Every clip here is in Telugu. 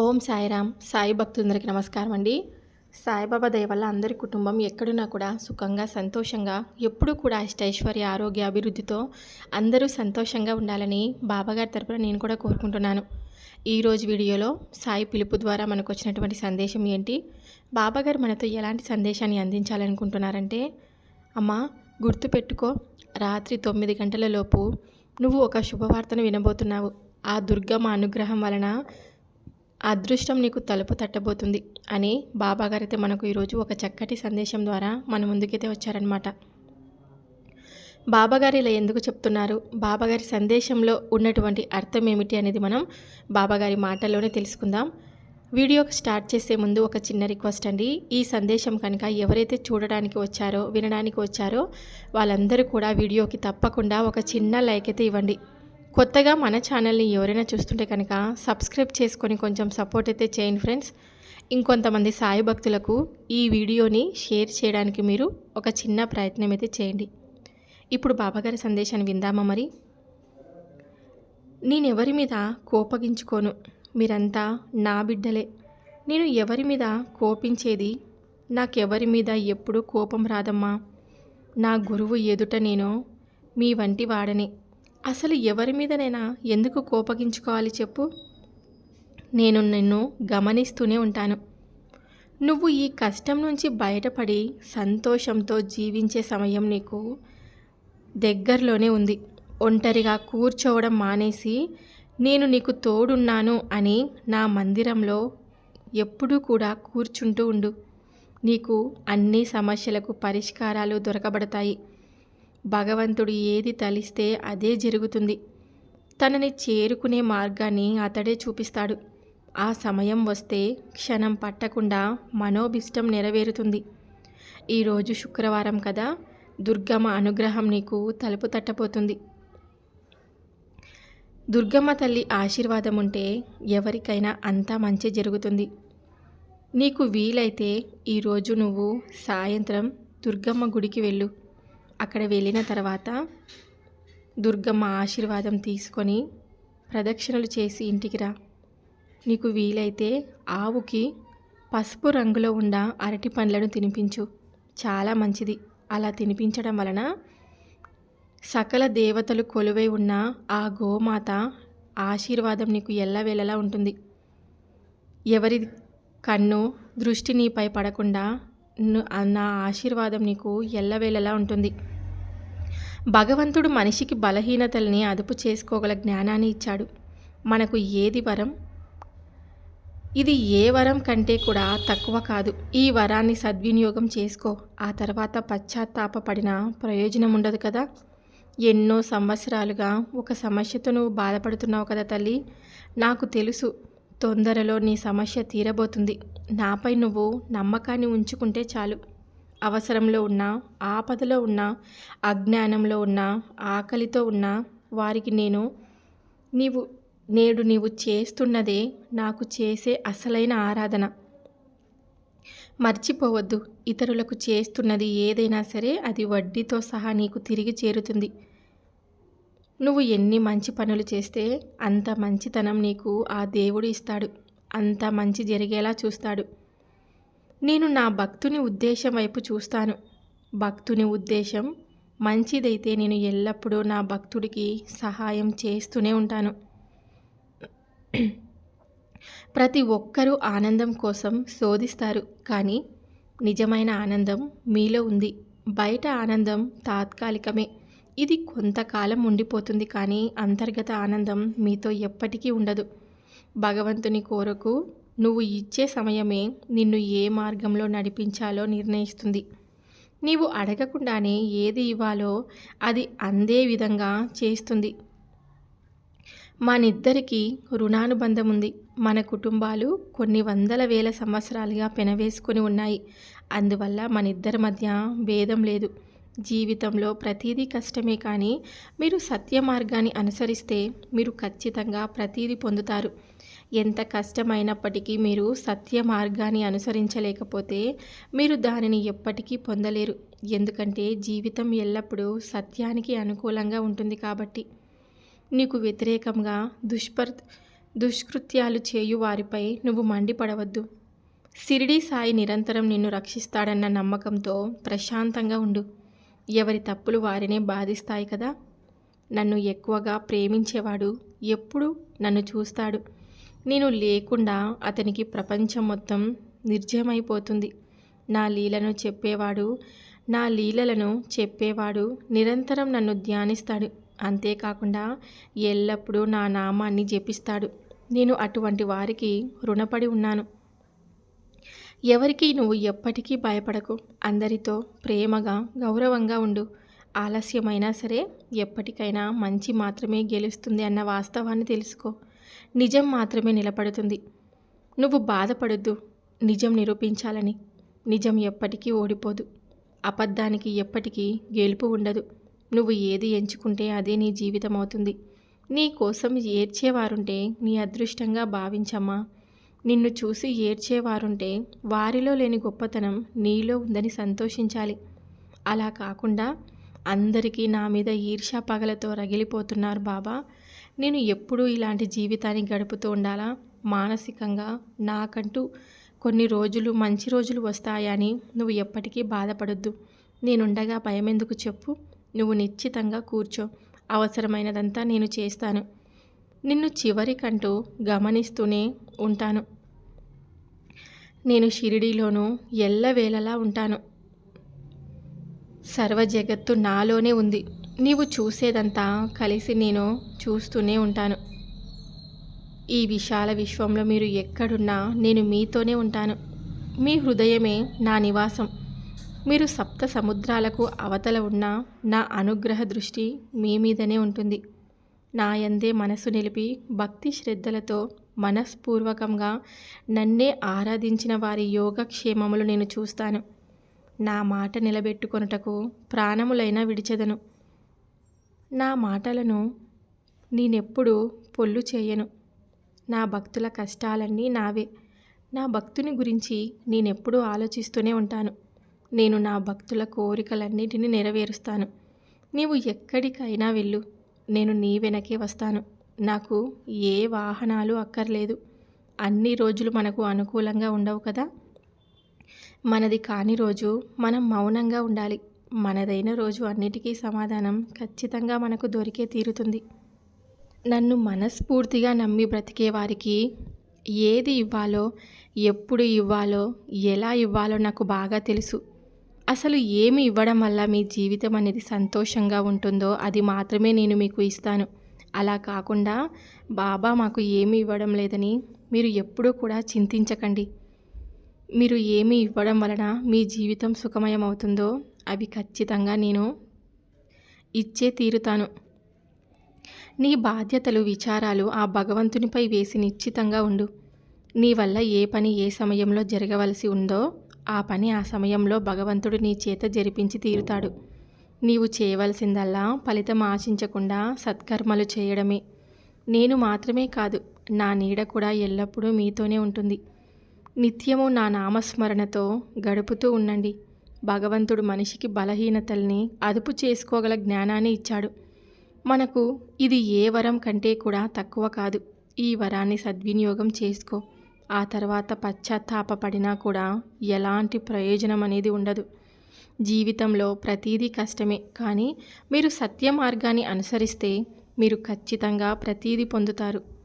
ఓం సాయిరామ్ సాయి భక్తులందరికీ నమస్కారం అండి. సాయిబాబా దయ వల్ల అందరి కుటుంబం ఎక్కడున్నా కూడా సుఖంగా సంతోషంగా ఎప్పుడూ కూడా అష్టైశ్వర్య ఆరోగ్య అభివృద్ధితో అందరూ సంతోషంగా ఉండాలని బాబాగారి తరపున నేను కూడా కోరుకుంటున్నాను. ఈరోజు వీడియోలో సాయి పిలుపు ద్వారా మనకు వచ్చినటువంటి సందేశం ఏంటి? బాబాగారు మనతో ఎలాంటి సందేశాన్ని అందించాలనుకుంటున్నారంటే అమ్మా గుర్తుపెట్టుకో రాత్రి తొమ్మిది గంటలలోపు నువ్వు ఒక శుభవార్తను వినబోతున్నావు. ఆ దుర్గమ్మ అనుగ్రహం వలన అదృష్టం నీకు తలుపు తట్టబోతుంది అని బాబాగారైతే మనకు ఈరోజు ఒక చక్కటి సందేశం ద్వారా మన ముందుకైతే వచ్చారనమాట బాబాగారు ఇలా ఎందుకు చెప్తున్నారు? బాబాగారి సందేశంలో ఉన్నటువంటి అర్థం ఏమిటి అనేది మనం బాబాగారి మాటల్లోనే తెలుసుకుందాం. వీడియోకి స్టార్ట్ చేసే ముందు ఒక చిన్న రిక్వెస్ట్ అండి. ఈ సందేశం కనుక ఎవరైతే చూడడానికి వచ్చారో వినడానికి వచ్చారో వాళ్ళందరూ కూడా వీడియోకి తప్పకుండా ఒక చిన్న లైక్ అయితే ఇవ్వండి. కొత్తగా మన ఛానల్ని ఎవరైనా చూస్తుంటే కనుక సబ్స్క్రైబ్ చేసుకొని కొంచెం సపోర్ట్ అయితే చేయండి ఫ్రెండ్స్. ఇంకొంతమంది సాయి భక్తులకు ఈ వీడియోని షేర్ చేయడానికి మీరు ఒక చిన్న ప్రయత్నం అయితే చేయండి. ఇప్పుడు బాబాగారి సందేశాన్ని విందామా మరి? నేను ఎవరి మీద కోపగించుకోను? మీరంతా నా బిడ్డలే. నేను ఎవరి మీద కోపించేది? నాకెవరి మీద ఎప్పుడు కోపం రాదమ్మా? నా గురువు ఎదుట నేను మీ వంటి వాడని. అసలు ఎవరి మీదనైనా ఎందుకు కోపగించుకోవాలి చెప్పు? నేను నిన్ను గమనిస్తూనే ఉంటాను. నువ్వు ఈ కష్టం నుంచి బయటపడి సంతోషంతో జీవించే సమయం నీకు దగ్గరలోనే ఉంది. ఒంటరిగా కూర్చోవడం మానేసి నేను నీకు తోడున్నాను అని నా మందిరంలో ఎప్పుడూ కూడా కూర్చుంటూ ఉండు. నీకు అన్ని సమస్యలకు పరిష్కారాలు దొరకబడతాయి. భగవంతుడు ఏది తలిస్తే అదే జరుగుతుంది. తనని చేరుకునే మార్గాన్ని అతడే చూపిస్తాడు. ఆ సమయం వస్తే క్షణం పట్టకుండా మనోభిష్టం నెరవేరుతుంది. ఈరోజు శుక్రవారం కదా దుర్గమ్మ అనుగ్రహం నీకు తలుపు తట్టబోతుంది. దుర్గమ్మ తల్లి ఆశీర్వాదం ఉంటే ఎవరికైనా అంతా మంచి జరుగుతుంది. నీకు వీలైతే ఈరోజు నువ్వు సాయంత్రం దుర్గమ్మ గుడికి వెళ్ళు. అక్కడ వెళ్ళిన తర్వాత దుర్గమ్మ ఆశీర్వాదం తీసుకొని ప్రదక్షిణలు చేసి ఇంటికి రా. నీకు వీలైతే ఆవుకి పసుపు రంగులో ఉన్న అరటి పండ్లను తినిపించు. చాలా మంచిది. అలా తినిపించడం వలన సకల దేవతలు కొలువై ఉన్న ఆ గోమాత ఆశీర్వాదం నీకు ఎల్లవేళలా ఉంటుంది. ఎవరి కన్ను దృష్టి నీపై పడకుండా నా ఆశీర్వాదం నీకు ఎల్లవేళలా ఉంటుంది. భగవంతుడు మనిషికి బలహీనతల్ని అదుపు చేసుకోగల జ్ఞానాన్ని ఇచ్చాడు. మనకు ఏది వరం? ఇది ఏ వరం కంటే కూడా తక్కువ కాదు. ఈ వరాన్ని సద్వినియోగం చేసుకో. ఆ తర్వాత పశ్చాత్తాపడిన ప్రయోజనం ఉండదు కదా? ఎన్నో సంవత్సరాలుగా ఒక సమస్యతో నువ్వు బాధపడుతున్నావు కదా తల్లి? నాకు తెలుసు తొందరలో నీ సమస్య తీరబోతుంది. నాపై నువ్వు నమ్మకాన్ని ఉంచుకుంటే చాలు. అవసరంలో ఉన్న ఆపదలో ఉన్న అజ్ఞానంలో ఉన్న ఆకలితో ఉన్న వారికి నేను నీవు నేడు నీవు చేస్తున్నదే నాకు చేసే అసలైన ఆరాధన. మర్చిపోవద్దు ఇతరులకు చేస్తున్నది ఏదైనా సరే అది వడ్డీతో సహా నీకు తిరిగి చేరుతుంది. నువ్వు ఎన్ని మంచి పనులు చేస్తే అంత మంచితనం నీకు ఆ దేవుడు ఇస్తాడు. అంత మంచి జరిగేలా చూస్తాడు. నేను నా భక్తుని ఉద్దేశం వైపు చూస్తాను. భక్తుని ఉద్దేశం మంచిదైతే నేను ఎల్లప్పుడూ నా భక్తుడికి సహాయం చేస్తూనే ఉంటాను. ప్రతి ఒక్కరూ ఆనందం కోసం శోధిస్తారు. కానీ నిజమైన ఆనందం మీలో ఉంది. బయట ఆనందం తాత్కాలికమే. ఇది కొంతకాలం ఉండిపోతుంది కానీ అంతర్గత ఆనందం మీతో ఎప్పటికీ ఉండదు. భగవంతుని కోరకు నువ్వు ఇచ్చే సమయమే నిన్ను ఏ మార్గంలో నడిపించాలో నిర్ణయిస్తుంది. నీవు అడగకుండానే ఏది ఇవ్వాలో అది అందే విధంగా చేస్తుంది. మనిద్దరికీ రుణానుబంధం ఉంది మన కుటుంబాలు కొన్ని వందల వేల సంవత్సరాలుగా పెనవేసుకొని ఉన్నాయి. అందువల్ల మన ఇద్దరి మధ్య భేదం లేదు. జీవితంలో ప్రతీదీ కష్టమే కానీ మీరు సత్య మార్గాన్ని అనుసరిస్తే మీరు ఖచ్చితంగా ప్రతీది పొందుతారు. ఎంత కష్టమైనప్పటికీ మీరు సత్య మార్గాన్ని అనుసరించలేకపోతే మీరు దానిని ఎప్పటికీ పొందలేరు. ఎందుకంటే జీవితం ఎల్లప్పుడూ సత్యానికి అనుకూలంగా ఉంటుంది కాబట్టి. నీకు వ్యతిరేకంగా దుష్పర్ దుష్కృత్యాలు చేయు వారిపై నువ్వు మండిపడవద్దు. సిరిడి సాయి నిరంతరం నిన్ను రక్షిస్తాడన్న నమ్మకంతో ప్రశాంతంగా ఉండు. ఎవరి తప్పులు వారినే బాధిస్తాయి కదా. నన్ను ఎక్కువగా ప్రేమించేవాడు ఎప్పుడు నన్ను చూస్తాడు. నేను లేకుండా అతనికి ప్రపంచం మొత్తం నిర్జయమైపోతుంది నా లీలను చెప్పేవాడు నా లీలలను చెప్పేవాడు నిరంతరం నన్ను ధ్యానిస్తాడు. అంతేకాకుండా ఎల్లప్పుడూ నా నామాన్ని జపిస్తాడు. నేను అటువంటి వారికి రుణపడి ఉన్నాను. ఎవరికి నువ్వు ఎప్పటికీ భయపడకు. అందరితో ప్రేమగా గౌరవంగా ఉండు. ఆలస్యమైనా సరే ఎప్పటికైనా మంచి మాత్రమే గెలుస్తుంది అన్న వాస్తవాన్ని తెలుసుకో. నిజం మాత్రమే నిలబడుతుంది. నువ్వు బాధపడొద్దు. నిజం నిరూపించాలని. నిజం ఎప్పటికీ ఓడిపోదు. అబద్ధానికి ఎప్పటికీ గెలుపు ఉండదు. నువ్వు ఏది ఎంచుకుంటే అదే నీ జీవితం అవుతుంది నీ కోసం ఏడ్చేవారుంటే నీ అదృష్టంగా భావించమ్మా. నిన్ను చూసి ఏడ్చేవారుంటే వారిలో లేని గొప్పతనం నీలో ఉందని సంతోషించాలి. అలా కాకుండా అందరికీ నా మీద ఈర్ష్యా పగలతో రగిలిపోతున్నారు బాబా. నేను ఎప్పుడూ ఇలాంటి జీవితాన్ని గడుపుతూ ఉండాలా? మానసికంగా నాకంటూ కొన్ని రోజులు మంచి రోజులు వస్తాయని నువ్వు ఎప్పటికీ బాధపడొద్దు. నేనుండగా ఎందుకు చెప్పు. నువ్వు నిశ్చితంగా కూర్చో. అవసరమైనదంతా నేను చేస్తాను. నిన్ను చివరికంటూ గమనిస్తూనే ఉంటాను. నేను షిరిడీలోనూ ఎల్లవేళలా ఉంటాను. సర్వ జగత్తు నాలోనే ఉంది. నీవు చూసేదంతా కలిసి నేను చూస్తూనే ఉంటాను. ఈ విశాల విశ్వంలో మీరు ఎక్కడున్నా నేను మీతోనే ఉంటాను. మీ హృదయమే నా నివాసం. మీరు సప్త సముద్రాలకు అవతల ఉన్న నా అనుగ్రహ దృష్టి మీ మీదనే ఉంటుంది. నా యందే మనసు నిలిపి భక్తి శ్రద్ధలతో మనస్పూర్వకంగా నన్నే ఆరాధించిన వారి యోగక్షేమములు నేను చూస్తాను. నా మాట నిలబెట్టుకొనుటకు ప్రాణములైనా విడిచెదను. నా మాటలను నేనెప్పుడు పొల్లు చేయను. నా భక్తుల కష్టాలన్నీ నావే. నా భక్తుని గురించి నేనెప్పుడూ ఆలోచిస్తూనే ఉంటాను. నేను నా భక్తుల కోరికలన్నిటిని నెరవేరుస్తాను. నీవు ఎక్కడికైనా వెళ్ళు. నేను నీ వెనకే వస్తాను. నాకు ఏ వాహనాలు అక్కర్లేదు. అన్ని రోజులు మనకు అనుకూలంగా ఉండవు కదా? మనది కాని రోజు మనం మౌనంగా ఉండాలి. మనదైన రోజు అన్నిటికీ సమాధానం ఖచ్చితంగా మనకు దొరికే తీరుతుంది. నన్ను మనస్ఫూర్తిగా నమ్మి బ్రతికే వారికి ఏది ఇవ్వాలో ఎప్పుడు ఇవ్వాలో ఎలా ఇవ్వాలో నాకు బాగా తెలుసు. అసలు ఏమి ఇవ్వడం వల్ల మీ జీవితం అనేది సంతోషంగా ఉంటుందో అది మాత్రమే నేను మీకు ఇస్తాను. అలా కాకుండా బాబా మాకు ఏమి ఇవ్వడం లేదని మీరు ఎప్పుడూ కూడా చింతించకండి. మీరు ఏమి ఇవ్వడం వలన మీ జీవితం సుఖమయం అవుతుందో అవి ఖచ్చితంగా నేను ఇచ్చే తీరుతాను. నీ బాధ్యతలు విచారాలు ఆ భగవంతునిపై వేసి నిశ్చితంగా ఉండు. నీ వల్ల ఏ పని ఏ సమయంలో జరగవలసి ఉందో ఆ పని ఆ సమయంలో భగవంతుడు నీ చేత జరిపించి తీరుతాడు. నీవు చేయవలసిందల్లా ఫలితం ఆశించకుండా సత్కర్మలు చేయడమే. నేను మాత్రమే కాదు నా నీడ కూడా ఎల్లప్పుడూ మీతోనే ఉంటుంది. నిత్యము నా నామస్మరణతో గడుపుతూ ఉండండి. భగవంతుడు మనిషికి బలహీనతల్ని అదుపు చేసుకోగల జ్ఞానాన్ని ఇచ్చాడు. మనకు ఇది ఏ వరం కంటే కూడా తక్కువ కాదు. ఈ వరాన్ని సద్వినియోగం చేసుకో. ఆ తర్వాత పశ్చాత్తాపడినా కూడా ఎలాంటి ప్రయోజనం అనేది ఉండదు. జీవితంలో ప్రతీదీ కష్టమే. కానీ మీరు సత్య మార్గాన్ని అనుసరిస్తే మీరు ఖచ్చితంగా ప్రతీది పొందుతారు.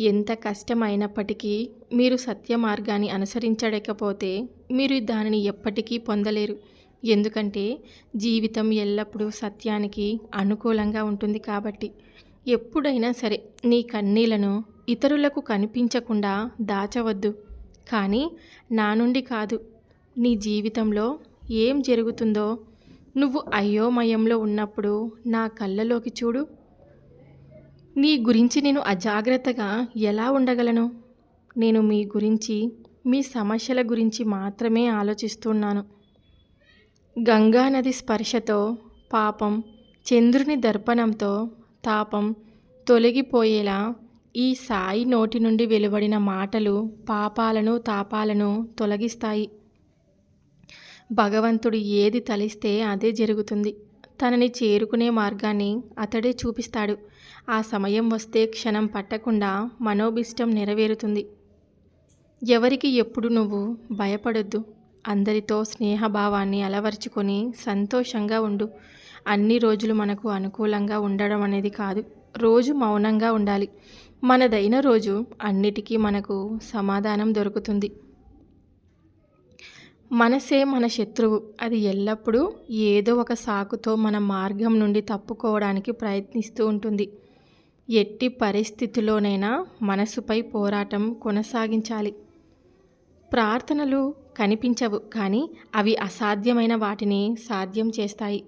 ఎంత కష్టమైనప్పటికీ మీరు సత్య మార్గాన్ని అనుసరించలేకపోతే మీరు దానిని ఎప్పటికీ పొందలేరు. ఎందుకంటే జీవితం ఎల్లప్పుడూ సత్యానికి అనుకూలంగా ఉంటుంది కాబట్టి. ఎప్పుడైనా సరే నీ కన్నీలను ఇతరులకు కనిపించకుండా దాచవద్దు. కానీ నా నుండి కాదు. నీ జీవితంలో ఏం జరుగుతుందో నువ్వు అయోమయంలో ఉన్నప్పుడు నా కళ్ళలోకి చూడు. నీ గురించి నేను అజాగ్రత్తగా ఎలా ఉండగలను? నేను మీ గురించి మీ సమస్యల గురించి మాత్రమే ఆలోచిస్తున్నాను. గంగా నది స్పర్శతో పాపం చంద్రుని దర్పణంతో తాపం తొలగిపోయేలా ఈ సాయి నోటి నుండి వెలువడిన మాటలు పాపాలను తాపాలను తొలగిస్తాయి. భగవంతుడు ఏది తలిస్తే అదే జరుగుతుంది. తనని చేరుకునే మార్గాన్ని అతడే చూపిస్తాడు. ఆ సమయం వస్తే క్షణం పట్టకుండా మనోభిష్టం నెరవేరుతుంది. ఎవరికి ఎప్పుడు నువ్వు భయపడొద్దు. అందరితో స్నేహభావాన్ని అలవర్చుకొని సంతోషంగా ఉండు. అన్ని రోజులు మనకు అనుకూలంగా ఉండడం అనేది కాదు. రోజు మౌనంగా ఉండాలి. మనదైన రోజు అన్నిటికీ మనకు సమాధానం దొరుకుతుంది. మనసే మన శత్రువు. అది ఎల్లప్పుడూ ఏదో ఒక సాకుతో మన మార్గం నుండి తప్పుకోవడానికి ప్రయత్నిస్తూ ఉంటుంది. ఎట్టి పరిస్థితిలోనైనా మనసుపై పోరాటం కొనసాగించాలి. ప్రార్థనలు కనిపించవు కానీ అవి అసాధ్యమైన వాటిని సాధ్యం చేస్తాయి.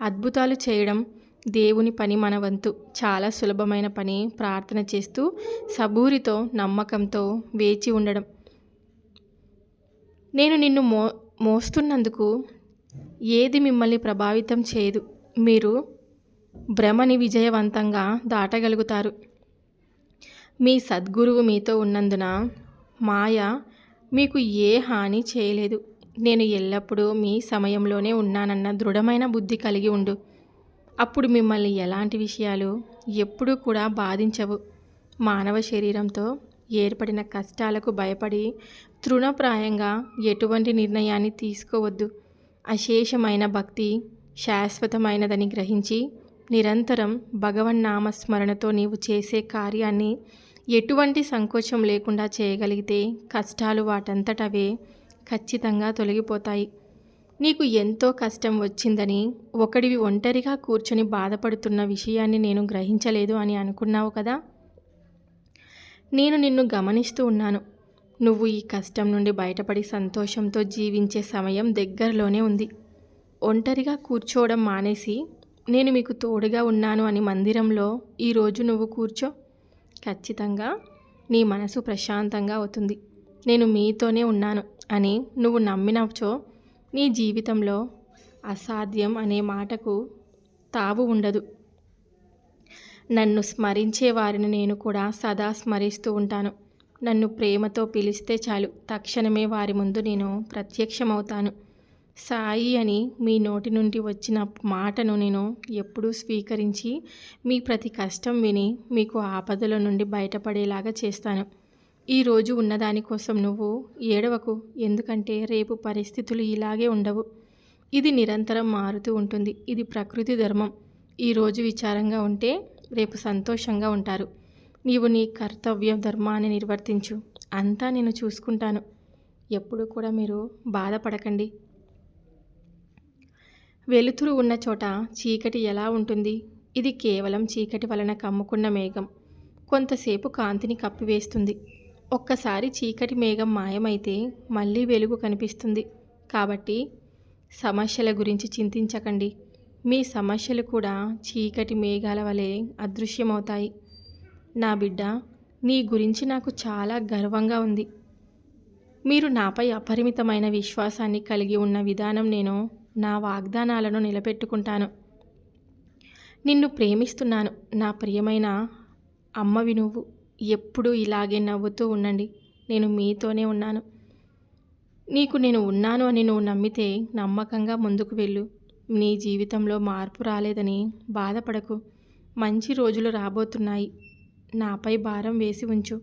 అద్భుతాలు చేయడం దేవుని పని మన వంతు. చాలా సులభమైన పని ప్రార్థన చేస్తూ సబూరితో నమ్మకంతో వేచి ఉండడం. నేను నిన్ను మో మోస్తున్నందుకు ఏది మిమ్మల్ని ప్రభావితం చేయదు మీరు భ్రమని విజయవంతంగా దాటగలుగుతారు. మీ సద్గురువు మీతో ఉన్నందున మాయ మీకు ఏ హాని చేయలేదు. నేను ఎల్లప్పుడూ మీ సమయంలోనే ఉన్నానన్న దృఢమైన బుద్ధి కలిగి ఉండు. అప్పుడు మిమ్మల్ని ఎలాంటి విషయాలు ఎప్పుడూ కూడా బాధించవు. మానవ శరీరంతో ఏర్పడిన కష్టాలకు భయపడి తృణప్రాయంగా ఎటువంటి నిర్ణయాన్ని తీసుకోవద్దు. అశేషమైన భక్తి శాశ్వతమైనదని గ్రహించి నిరంతరం భగవన్నామస్మరణతో నీవు చేసే కార్యాన్ని ఎటువంటి సంకోచం లేకుండా చేయగలిగితే కష్టాలు వాటంతటవే ఖచ్చితంగా తొలగిపోతాయి. నీకు ఎంతో కష్టం వచ్చిందని ఒకడివి ఒంటరిగా కూర్చొని బాధపడుతున్న విషయాన్ని నేను గ్రహించలేదు అని అనుకున్నావు కదా? నేను నిన్ను గమనిస్తూ ఉన్నాను. నువ్వు ఈ కష్టం నుండి బయటపడి సంతోషంతో జీవించే సమయం దగ్గరలోనే ఉంది. ఒంటరిగా కూర్చోవడం మానేసి నేను మీకు తోడుగా ఉన్నాను అని మందిరంలో ఈరోజు నువ్వు కూర్చో. ఖచ్చితంగా నీ మనసు ప్రశాంతంగా అవుతుంది. నేను మీతోనే ఉన్నాను అని నువ్వు నమ్మినచో నీ జీవితంలో అసాధ్యం అనే మాటకు తావు ఉండదు. నన్ను స్మరించే వారిని నేను కూడా సదా స్మరిస్తూ ఉంటాను. నన్ను ప్రేమతో పిలిస్తే చాలు. తక్షణమే వారి ముందు నేను ప్రత్యక్షమవుతాను. సాయి అని మీ నోటి నుండి వచ్చిన మాటను నేను ఎప్పుడూ స్వీకరించి మీ ప్రతి కష్టం విని మీకు ఆపదల నుండి బయటపడేలాగా చేస్తాను. ఈరోజు ఉన్నదానికోసం నువ్వు ఏడవకు. ఎందుకంటే రేపు పరిస్థితులు ఇలాగే ఉండవు. ఇది నిరంతరం మారుతూ ఉంటుంది. ఇది ప్రకృతి ధర్మం. ఈరోజు విచారంగా ఉంటే రేపు సంతోషంగా ఉంటారు. నీవు నీ కర్తవ్య ధర్మాన్ని నిర్వర్తించు. అంతా నేను చూసుకుంటాను. ఎప్పుడు కూడా మీరు బాధపడకండి. వెలుతురు ఉన్న చోట చీకటి ఎలా ఉంటుంది? ఇది కేవలం చీకటి వలన కమ్ముకున్న మేఘం. కొంతసేపు కాంతిని కప్పివేస్తుంది. ఒక్కసారి చీకటి మేఘం మాయమైతే మళ్ళీ వెలుగు కనిపిస్తుంది. కాబట్టి సమస్యల గురించి చింతించకండి. మీ సమస్యలు కూడా చీకటి మేఘాల వలె అదృశ్యమవుతాయి. నా బిడ్డ నీ గురించి నాకు చాలా గర్వంగా ఉంది. మీరు నాపై అపరిమితమైన విశ్వాసాన్ని కలిగి ఉన్న విధానం నేను నా వాగ్దానాలను నిలబెట్టుకుంటాను. నిన్ను ప్రేమిస్తున్నాను. నా ప్రియమైన అమ్మవి నువ్వు. ఎప్పుడూ ఇలాగే నవ్వుతూ ఉండండి. నేను మీతోనే ఉన్నాను. నీకు నేను ఉన్నాను అని నువ్వు నమ్మితే నమ్మకంగా ముందుకు వెళ్ళు. నీ జీవితంలో మార్పు రాలేదని బాధపడకు. మంచి రోజులు రాబోతున్నాయి. నాపై భారం వేసి ఉంచు.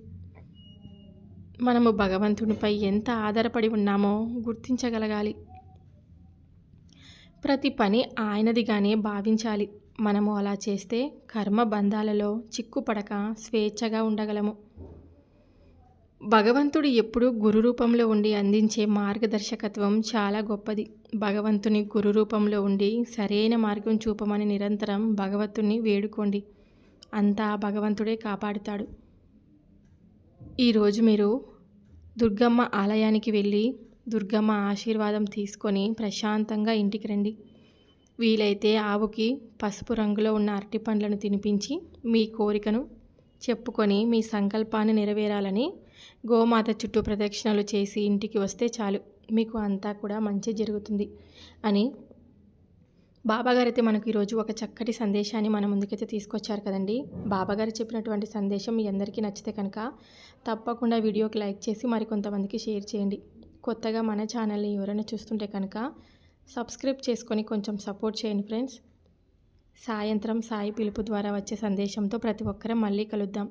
మనము భగవంతునిపై ఎంత ఆధారపడి ఉన్నామో గుర్తించగలగాలి. ప్రతి పని ఆయనదిగానే భావించాలి. మనము అలా చేస్తే కర్మ బంధాలలో చిక్కుపడక స్వేచ్ఛగా ఉండగలము. భగవంతుడు ఎప్పుడూ గురు రూపంలో ఉండి అందించే మార్గదర్శకత్వం చాలా గొప్పది. భగవంతుని గురు రూపంలో ఉండి సరైన మార్గం చూపమని నిరంతరం భగవంతుని వేడుకోండి. అంతా భగవంతుడే కాపాడుతాడు. ఈరోజు మీరు దుర్గమ్మ ఆలయానికి వెళ్ళి దుర్గమ్మ ఆశీర్వాదం తీసుకొని ప్రశాంతంగా ఇంటికి రండి. వీలైతే ఆవుకి పసుపు రంగులో ఉన్న అరటి పండ్లను తినిపించి మీ కోరికను చెప్పుకొని మీ సంకల్పాన్ని నెరవేరాలని గోమాత చుట్టూ ప్రదక్షిణలు చేసి ఇంటికి వస్తే చాలు. మీకు అంతా కూడా మంచి జరుగుతుంది అని బాబాగారు అయితే మనకు ఈరోజు ఒక చక్కటి సందేశాన్ని మన ముందుకైతే తీసుకొచ్చారు కదండి. బాబాగారు చెప్పినటువంటి సందేశం మీ అందరికీ నచ్చితే కనుక తప్పకుండా వీడియోకి లైక్ చేసి మరికొంతమందికి షేర్ చేయండి. కొత్తగా మన ఛానల్ని ఎవరైనా చూస్తుంటే కనుక సబ్స్క్రైబ్ చేసుకొని కొంచెం సపోర్ట్ చేయండి ఫ్రెండ్స్. సాయంత్రం సాయి పిలుపు ద్వారా వచ్చే సందేశంతో ప్రతి ఒక్కరం మళ్ళీ కలుద్దాం.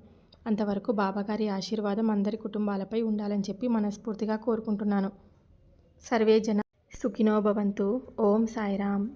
అంతవరకు బాబాగారి ఆశీర్వాదం అందరి కుటుంబాలపై ఉండాలని చెప్పి మనస్ఫూర్తిగా కోరుకుంటున్నాను. సర్వే జన సుఖినో భవంతు. ఓం సాయిరామ్.